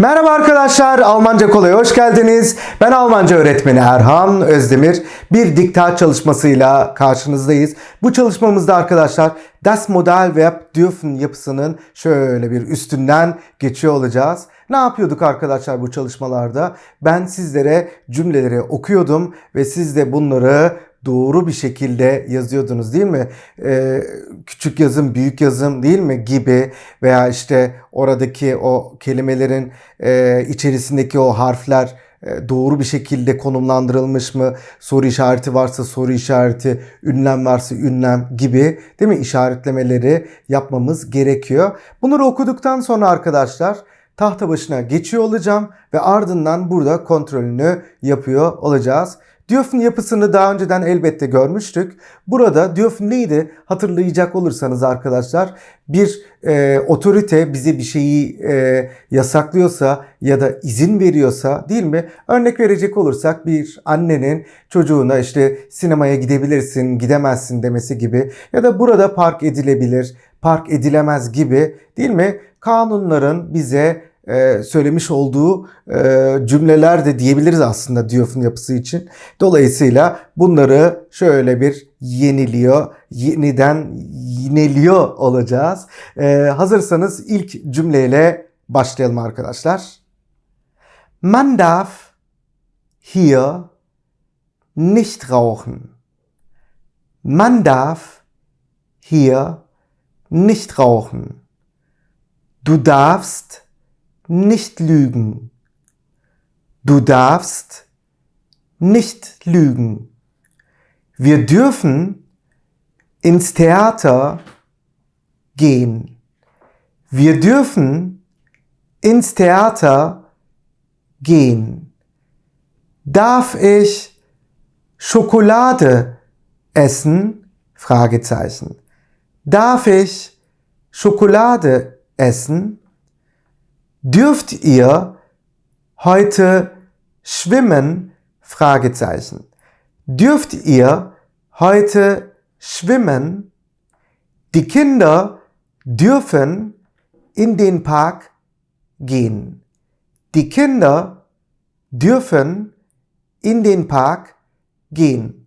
Merhaba arkadaşlar, Almanca Kolay'a hoş geldiniz. Ben Almanca öğretmeni Erhan Özdemir. Bir diktat çalışmasıyla karşınızdayız. Bu çalışmamızda arkadaşlar Das Modalverb dürfen yapısının şöyle bir üstünden geçiyor olacağız. Ne yapıyorduk arkadaşlar bu çalışmalarda? Ben sizlere cümleleri okuyordum ve siz de bunları doğru bir şekilde yazıyordunuz değil mi? Ee, küçük yazım, büyük yazım değil mi gibi veya işte oradaki o kelimelerin e, içerisindeki o harfler e, doğru bir şekilde konumlandırılmış mı? Soru işareti varsa soru işareti, ünlem varsa ünlem gibi değil mi? işaretlemeleri yapmamız gerekiyor. Bunları okuduktan sonra arkadaşlar tahta başına geçiyor olacağım ve ardından burada kontrolünü yapıyor olacağız. Dürfen yapısını daha önceden elbette görmüştük. Burada dürfen neydi? Hatırlayacak olursanız arkadaşlar bir e, otorite bize bir şeyi e, yasaklıyorsa ya da izin veriyorsa değil mi? Örnek verecek olursak bir annenin çocuğuna işte sinemaya gidebilirsin, gidemezsin demesi gibi ya da burada park edilebilir, park edilemez gibi değil mi? Kanunların bize e, söylemiş olduğu e, cümleler de diyebiliriz aslında Dioph'un yapısı için. Dolayısıyla bunları şöyle bir yeniliyor, yeniden yineliyor olacağız. E, hazırsanız ilk cümleyle başlayalım arkadaşlar. Man darf hier nicht rauchen. Man darf hier nicht rauchen. Du darfst nicht lügen. Du darfst nicht lügen. Wir dürfen ins Theater gehen. Wir dürfen ins Theater gehen. Darf ich Schokolade essen? Fragezeichen. Darf ich Schokolade essen? Dürft ihr heute schwimmen? Fragezeichen. Dürft ihr heute schwimmen? Die Kinder dürfen in den Park gehen. Die Kinder dürfen in den Park gehen.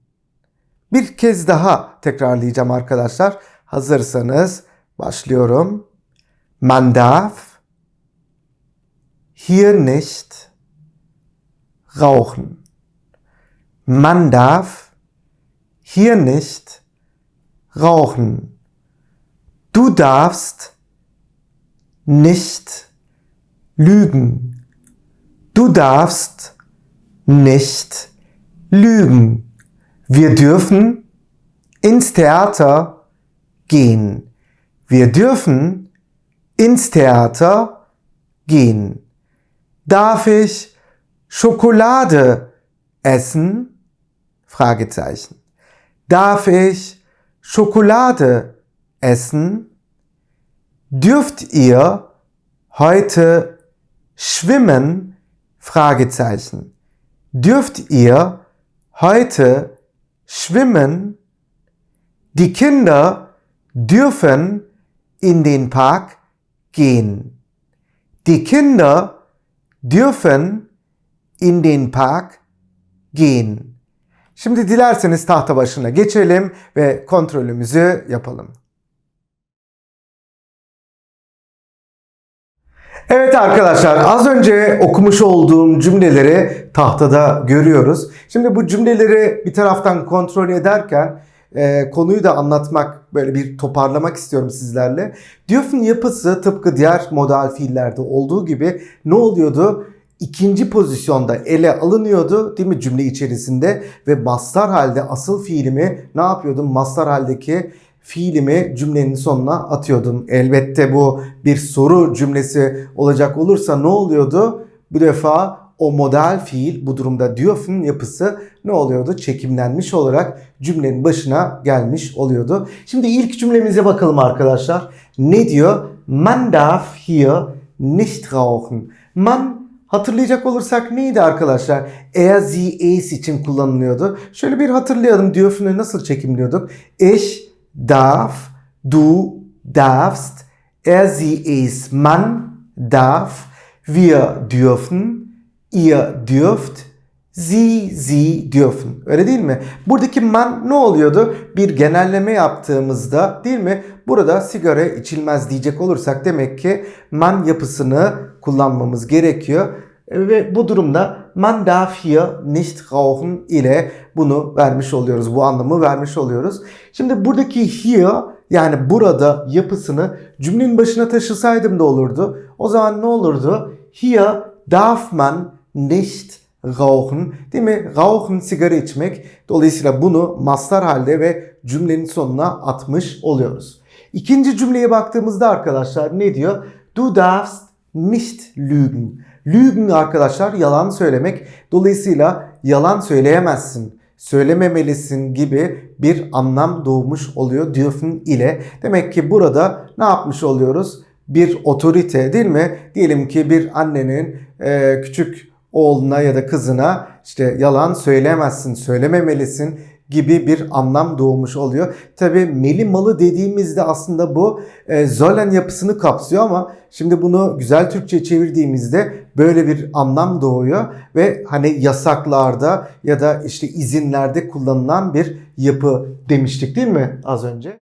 Bir kez daha tekrarlayacağım arkadaşlar. Hazırsanız başlıyorum. Man darf hier nicht rauchen. Man darf hier nicht rauchen. Du darfst nicht lügen. Du darfst nicht lügen. Wir dürfen ins Theater gehen. Wir dürfen ins Theater gehen. Darf ich Schokolade essen? Fragezeichen. Darf ich Schokolade essen? Dürft ihr heute schwimmen? Fragezeichen. Dürft ihr heute schwimmen? Die Kinder dürfen in den Park gehen. Die Kinder dürfen in den Park gehen. Şimdi dilerseniz tahta başına geçelim ve kontrolümüzü yapalım. Evet arkadaşlar az önce okumuş olduğum cümleleri tahtada görüyoruz. Şimdi bu cümleleri bir taraftan kontrol ederken e, konuyu da anlatmak, böyle bir toparlamak istiyorum sizlerle. Dürfen yapısı tıpkı diğer modal fiillerde olduğu gibi ne oluyordu? İkinci pozisyonda ele alınıyordu değil mi cümle içerisinde ve mastar halde asıl fiilimi ne yapıyordum? Mastar haldeki fiilimi cümlenin sonuna atıyordum. Elbette bu bir soru cümlesi olacak olursa ne oluyordu? Bu defa o model fiil bu durumda dürfen yapısı ne oluyordu? Çekimlenmiş olarak cümlenin başına gelmiş oluyordu. Şimdi ilk cümlemize bakalım arkadaşlar. Ne diyor? Man darf hier nicht rauchen. Man hatırlayacak olursak neydi arkadaşlar? Er, sie, es için kullanılıyordu. Şöyle bir hatırlayalım. Dürfen'ü nasıl çekimliyorduk? Ich darf, du darfst, er, sie, es, man darf, wir dürfen, ihr dürft, Sie, sie dürfen. Öyle değil mi? Buradaki man ne oluyordu? Bir genelleme yaptığımızda değil mi? Burada sigara içilmez diyecek olursak demek ki man yapısını kullanmamız gerekiyor. Ve bu durumda man darf hier nicht rauchen ile bunu vermiş oluyoruz. Bu anlamı vermiş oluyoruz. Şimdi buradaki here yani burada yapısını cümlenin başına taşısaydım da olurdu. O zaman ne olurdu? Hier darf man nicht rauchen değil mi? Rauchen sigara içmek. Dolayısıyla bunu mastar halde ve cümlenin sonuna atmış oluyoruz. İkinci cümleye baktığımızda arkadaşlar ne diyor? Du darfst nicht lügen. Lügen arkadaşlar yalan söylemek. Dolayısıyla yalan söyleyemezsin, söylememelisin gibi bir anlam doğmuş oluyor dürfen ile. Demek ki burada ne yapmış oluyoruz? Bir otorite değil mi? Diyelim ki bir annenin küçük oğluna ya da kızına işte yalan söyleyemezsin, söylememelisin gibi bir anlam doğmuş oluyor. Tabi meli malı dediğimizde aslında bu e, Zolen yapısını kapsıyor ama şimdi bunu güzel Türkçe çevirdiğimizde böyle bir anlam doğuyor ve hani yasaklarda ya da işte izinlerde kullanılan bir yapı demiştik değil mi az önce?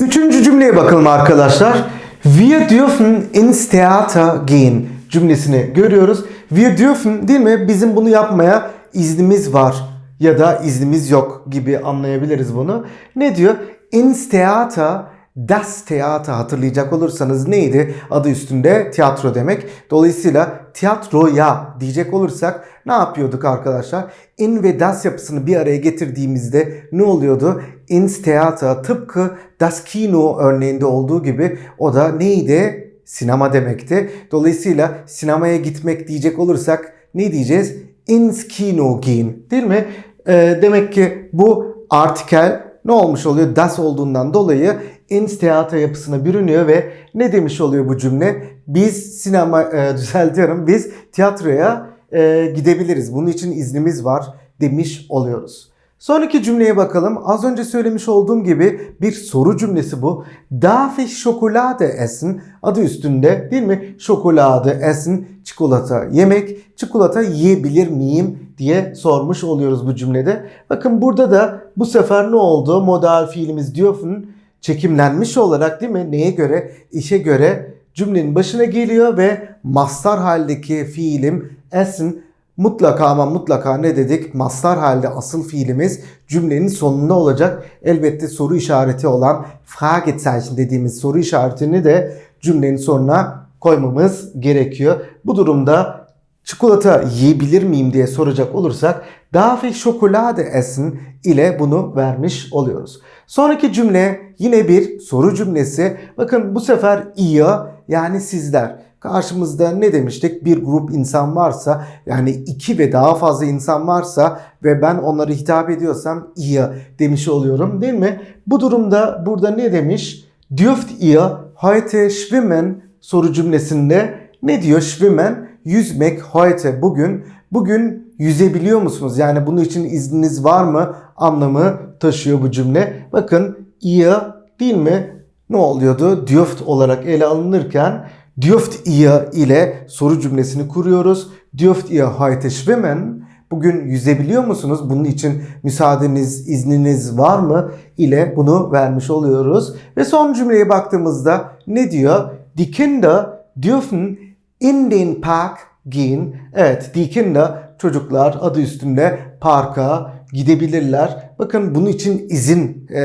Üçüncü cümleye bakalım arkadaşlar. Wir dürfen ins Theater gehen cümlesini görüyoruz. Wir dürfen değil mi? Bizim bunu yapmaya iznimiz var ya da iznimiz yok gibi anlayabiliriz bunu. Ne diyor? Ins Theater Das Theater hatırlayacak olursanız neydi? Adı üstünde tiyatro demek. Dolayısıyla tiyatroya diyecek olursak ne yapıyorduk arkadaşlar? In ve das yapısını bir araya getirdiğimizde ne oluyordu? Ins Theater tıpkı Das Kino örneğinde olduğu gibi o da neydi? Sinema demekti. Dolayısıyla sinemaya gitmek diyecek olursak ne diyeceğiz? Ins Kino gehen değil mi? Ee, demek ki bu artikel ne olmuş oluyor? Das olduğundan dolayı ins Theater yapısına bürünüyor ve ne demiş oluyor bu cümle? Biz sinema e, düzeltiyorum. Biz tiyatroya e, gidebiliriz. Bunun için iznimiz var demiş oluyoruz. Sonraki cümleye bakalım. Az önce söylemiş olduğum gibi bir soru cümlesi bu. Darf ich Schokolade essen? Adı üstünde değil mi? Schokolade essen, çikolata yemek, çikolata yiyebilir miyim diye sormuş oluyoruz bu cümlede. Bakın burada da bu sefer ne oldu? Modal fiilimiz dürfen çekimlenmiş olarak değil mi? Neye göre? İşe göre cümlenin başına geliyor ve mastar haldeki fiilim essen Mutlaka ama mutlaka ne dedik? Mastar halde asıl fiilimiz cümlenin sonunda olacak. Elbette soru işareti olan Fragezeichen dediğimiz soru işaretini de cümlenin sonuna koymamız gerekiyor. Bu durumda çikolata yiyebilir miyim diye soracak olursak Darf ich Schokolade essen ile bunu vermiş oluyoruz. Sonraki cümle yine bir soru cümlesi. Bakın bu sefer ihr yani sizler. Karşımızda ne demiştik? Bir grup insan varsa yani iki ve daha fazla insan varsa ve ben onları hitap ediyorsam ihr demiş oluyorum değil mi? Bu durumda burada ne demiş? Dürft ihr heute schwimmen soru cümlesinde ne diyor? Schwimmen yüzmek heute bugün. Bugün yüzebiliyor musunuz? Yani bunun için izniniz var mı? Anlamı taşıyor bu cümle. Bakın ihr değil mi? Ne oluyordu? Dürft olarak ele alınırken Dürft ihr ile soru cümlesini kuruyoruz. Dürft ihr heute schwimmen? Bugün yüzebiliyor musunuz? Bunun için müsaadeniz, izniniz var mı? ile bunu vermiş oluyoruz. Ve son cümleye baktığımızda ne diyor? Die Kinder dürfen in den Park gehen. Evet, die Kinder çocuklar adı üstünde parka gidebilirler. Bakın bunun için izin e,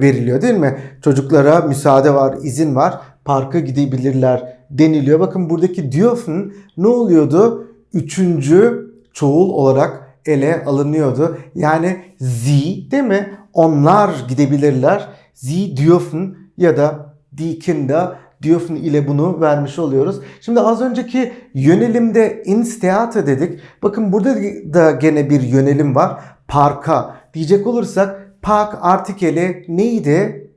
veriliyor değil mi? Çocuklara müsaade var, izin var. Parka gidebilirler deniliyor. Bakın buradaki dürfen ne oluyordu? Üçüncü çoğul olarak ele alınıyordu. Yani sie değil mi? Onlar gidebilirler. Sie dürfen ya da Kinder dürfen ile bunu vermiş oluyoruz. Şimdi az önceki yönelimde ins Theater dedik. Bakın burada da gene bir yönelim var. Parka diyecek olursak park artikeli neydi?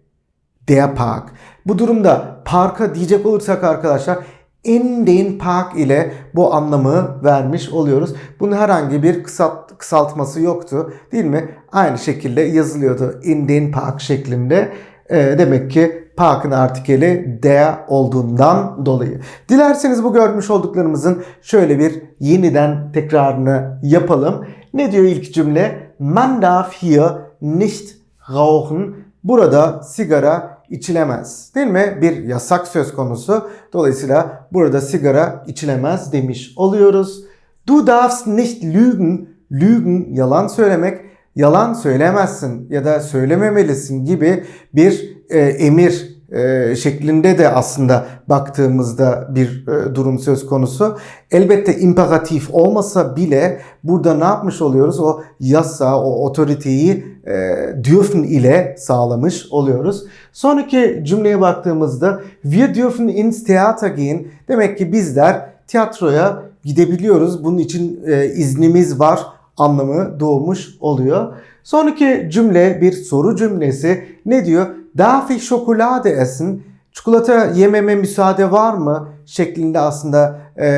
Der Park. Bu durumda parka diyecek olursak arkadaşlar in Park ile bu anlamı vermiş oluyoruz. Bunun herhangi bir kısalt, kısaltması yoktu değil mi? Aynı şekilde yazılıyordu in Park şeklinde. E, demek ki parkın artikeli der olduğundan dolayı. Dilerseniz bu görmüş olduklarımızın şöyle bir yeniden tekrarını yapalım. Ne diyor ilk cümle? Man darf hier nicht rauchen. Burada sigara içilemez. Değil mi? Bir yasak söz konusu. Dolayısıyla burada sigara içilemez demiş oluyoruz. Du darfst nicht lügen. Lügen yalan söylemek. Yalan söylemezsin ya da söylememelisin gibi bir e, emir e, şeklinde de aslında baktığımızda bir e, durum söz konusu. Elbette imperatif olmasa bile burada ne yapmış oluyoruz? O yasa, o otoriteyi e, dürfen ile sağlamış oluyoruz. Sonraki cümleye baktığımızda wir dürfen ins Theater gehen. Demek ki bizler tiyatroya gidebiliyoruz. Bunun için e, iznimiz var anlamı doğmuş oluyor. Sonraki cümle bir soru cümlesi. Ne diyor? Darf ich Schokolade essen? Çikolata yememe müsaade var mı? Şeklinde aslında e,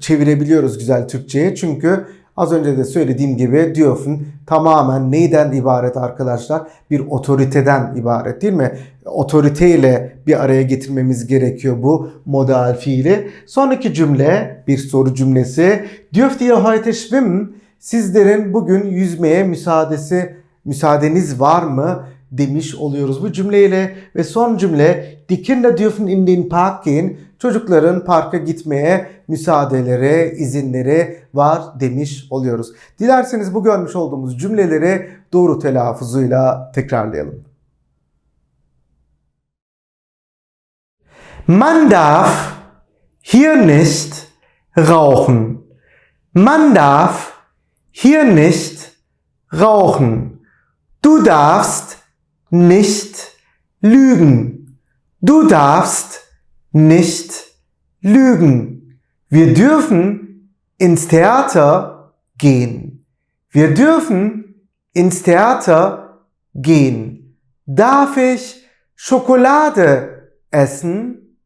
çevirebiliyoruz güzel Türkçe'ye. Çünkü az önce de söylediğim gibi dürfen tamamen neyden ibaret arkadaşlar? Bir otoriteden ibaret değil mi? Otoriteyle bir araya getirmemiz gerekiyor bu modal fiili. Sonraki cümle bir soru cümlesi. İhr heute schwimmen? Sizlerin bugün yüzmeye müsaadesi, müsaadeniz var mı? demiş oluyoruz bu cümleyle. Ve son cümle Die Kinder dürfen in den Park gehen. Çocukların parka gitmeye müsaadeleri, izinleri var demiş oluyoruz. Dilerseniz bu görmüş olduğumuz cümleleri doğru telaffuzuyla tekrarlayalım. Man darf hier nicht rauchen. Man darf hier nicht rauchen. Du darfst nicht lügen. Du darfst nicht lügen. Wir dürfen ins Theater gehen. Wir dürfen ins Theater gehen. Darf ich Schokolade essen?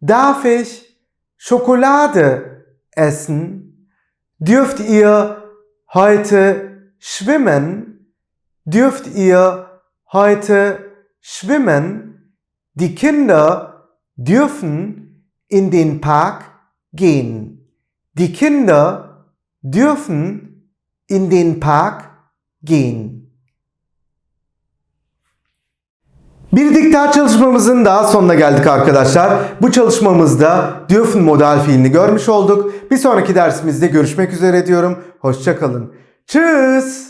Darf ich Schokolade essen? Dürft ihr heute schwimmen? Dürft ihr heute schwimmen? Die Kinder dürfen in den Park gehen. Die Kinder dürfen in den Park gehen. Bir diktat çalışmamızın daha sonuna geldik arkadaşlar. Bu çalışmamızda dürfen modal fiilini görmüş olduk. Bir sonraki dersimizde görüşmek üzere diyorum. Hoşçakalın. Tschüss.